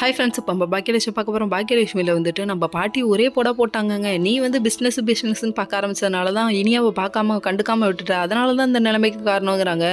Hi friends இப்போ நம்ம பாக்கியலட்சுமி பார்க்க போகிறோம் பாக்கியலட்சுமியில் வந்துட்டு நம்ம பாட்டி ஒரே போட போட்டாங்கங்க. நீ வந்து பிஸ்னஸ் பிஸ்னஸ்ன்னு பார்க்க ஆரம்பிச்சதுனால தான் இனியாவை பார்க்காம கண்டுக்காம விட்டுட்டா. அதனால தான் இந்த நிலைமைக்கு காரணங்கிறாங்க.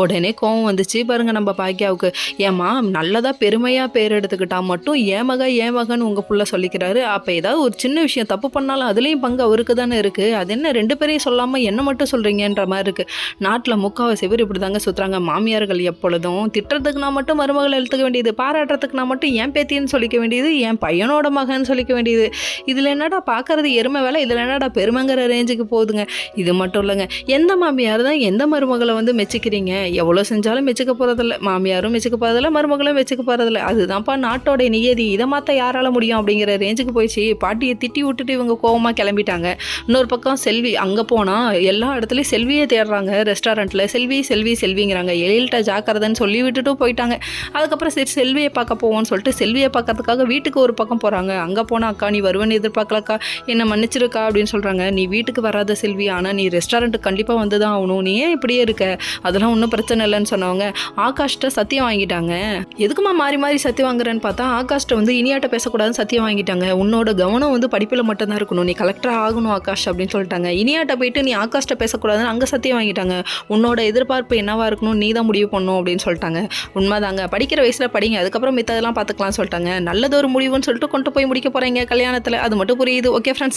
உடனே கோவம் வந்துச்சு. பாருங்க நம்ம பாக்கியாவுக்கு ஏம்மா நல்லதாக பெருமையாக பேர் எடுத்துக்கிட்டா மட்டும் ஏன் ஏமகன்னு உங்கள் புள்ள சொல்லிக்கிறாரு. அப்போ ஏதாவது ஒரு சின்ன விஷயம் தப்பு பண்ணாலும் அதுலேயும் பங்கு அவருக்கு தானே இருக்குது அது என்ன ரெண்டு பேரையும் சொல்லாமல் என்ன மட்டும் சொல்கிறீங்கன்ற மாதிரி இருக்குது நாட்டில் முக்காவாசி பேர் இப்படி தாங்க சுற்றுறாங்க மாமியார்கள் எப்பொழுதும் திட்டுறதுக்கு நான் மட்டும் மருமகளை எழுத்துக்க வேண்டியது பாராட்டுறதுக்கு நான் மட்டும் ஏன் பேத்தின்னு சொல்லிக்க வேண்டியது என் பையனோட மகன் சொல்லிக்க வேண்டியது. இதில் என்னடா பார்க்கறது எருமை வேலை? இதில் என்னடா பெருமைங்கிற ரேஞ்சுக்கு போகுதுங்க. இது மட்டும் இல்லைங்க. எந்த மாமியார் தான் எந்த மருமகளை வந்து மெச்சிக்கிறீங்க? எவ்வளோ செஞ்சாலும் மெச்சிக்க போகிறதில்ல மாமியாரும் மெச்சிக்க போகிறதில்ல மருமகளும் மெச்சிக்க போகிறதில்ல அதுதான்ப்பா நாட்டோட நியதி. இதை மாற்ற யாரால முடியும் அப்படிங்கிற ரேஞ்சுக்கு போயிடுச்சு. பாட்டியை திட்டி விட்டுட்டு இவங்க கோவமாக கிளம்பிட்டாங்க. இன்னொரு பக்கம் செல்வி அங்கே போனால் எல்லா இடத்துலையும் செல்வியை தேடுறாங்க ரெஸ்டாரண்ட்டில் செல்வி செல்வி செல்விங்கிறாங்க. எழில்கிட்ட ஜாக்கிரதைன்னு சொல்லி விட்டுட்டும் போயிட்டாங்க. அதுக்கப்புறம் சரி செல்வியை பார்க்க போவோம் போவோம்னு சொல்லிட்டு செல்வியை பார்க்கறதுக்காக வீட்டுக்கு ஒரு பக்கம் போகிறாங்க அங்கே போனால் அக்கா நீ வருவேன்னு எதிர்பார்க்கலக்கா? என்னை மன்னிச்சிருக்கா? அப்படின்னு சொல்கிறாங்க நீ வீட்டுக்கு வராத செல்வி. ஆனால் நீ ரெஸ்டாரண்ட்டுக்கு கண்டிப்பாக வந்து தான் ஆகணும். நீ ஏன் இப்படியே இருக்க? அதெல்லாம் ஒன்றும் பிரச்சனை இல்லைன்னு சொன்னவங்க ஆகாஷ்ட சத்தியம் வாங்கிட்டாங்க. எதுக்குமா மாறி மாறி சத்தியம் வாங்குறேன்னு பார்த்தா ஆகாஷ்ட வந்து இனியாட்ட பேசக்கூடாதுன்னு சத்தியம் வாங்கிட்டாங்க. உன்னோட கவனம் வந்து படிப்பில் மட்டும்தான் இருக்கணும். நீ கலெக்டர் ஆகணும் ஆகாஷ் அப்படின்னு சொல்லிட்டாங்க. இனியாட்ட போயிட்டு நீ ஆகாஷ்ட பேசக்கூடாதுன்னு அங்கே சத்தியம் வாங்கிட்டாங்க. உன்னோட எதிர்பார்ப்பு என்னவா இருக்கணும்? நீ தான் முடிவு பண்ணணும் அப்படின்னு சொல்லிட்டாங்க. உண்மைதாங்க. படிக்கிற வயசில் படிங்க. அதுக்கப்புறம் மித்ததெல்லாம் பார்த்துக்கலாம் சொல்லிட்டாங்க. நல்லது ஒரு முடிவுன்னு சொல்லிட்டு கொண்டு போய் முடிக்க போகிறீங்க கல்யாணத்தில். அது மட்டும் புரியுது. Okay friends